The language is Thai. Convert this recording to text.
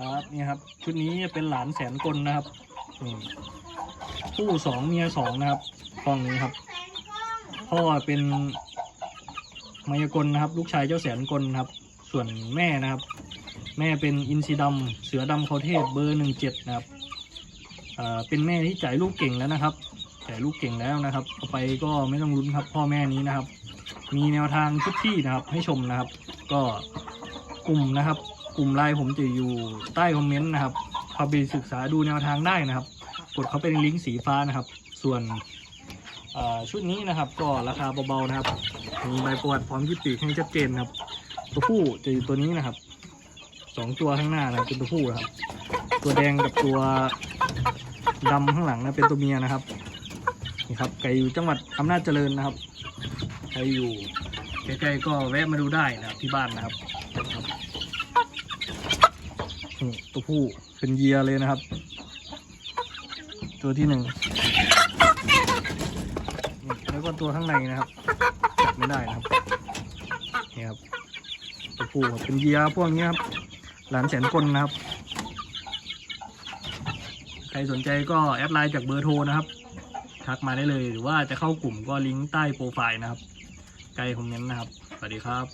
ครับนี่ครับ ชุดนี้เป็นหลานแสนกลนะครับนี่สองเมียสองนะครับกล้องนี้ครับ พ่อเป็นมายากลนะครับ ลูกชายเจ้าแสนกลนะครับ ส่วนแม่นะครับ แม่เป็นอินซีดำเสือดำเขาเทศเบอร์หนึ่งเจ็ดนะครับอ่าเป็นแม่ที่จ่ายลูกเก่งแล้วนะครับจ่ายลูกเก่งแล้วนะครับต่อไปก็ไม่ต้องลุ้นครับ พ่อแม่นี้นะครับ มีแนวทางทุกที่นะครับ ให้ชมนะครับ ก็กลุ่มนะครับ ลุ่มไลน์ผมจะอยู่ใต้คอมเมนต์นะครับเข้าไปศึกษาดูแนวทางได้นะครับ กดเข้าไปในลิงก์สีฟ้านะครับ ส่วนชุดนี้นะครับ ก็ราคาเบาๆนะครับ มีใบประวัติพร้อมยิบปีกให้ชัดเจนครับ ตัวผู้จะอยู่ตัวนี้นะครับสองตัวข้างหน้านะเป็นตัวผู้นะครับ ตัวแดงกับตัวดำข้างหลังนะเป็นตัวเมียนะครับนี่ครับไก่อยู่จังหวัดอำนาจเจริญนะครับใครอยู่ใกล้ๆก็แวะมาดูได้นะครับที่บ้านนะครับ ตัวผู้เป็นเยียเลยนะครับ ตัวที่หนึ่งแล้วก็ตัวข้างในนะครับจับไม่ได้นะครับนี่ครับตัวผู้เป็นเยียพวกนี้ครับหลานแสนกลนะครับ ใครสนใจก็แอดไลน์จากเบอร์โทรนะครับทักมาได้เลยหรือว่าจะเข้ากลุ่มก็ลิงก์ใต้โปรไฟล์นะครับ ไกลคอมเมนต์นะครับ สวัสดีครับ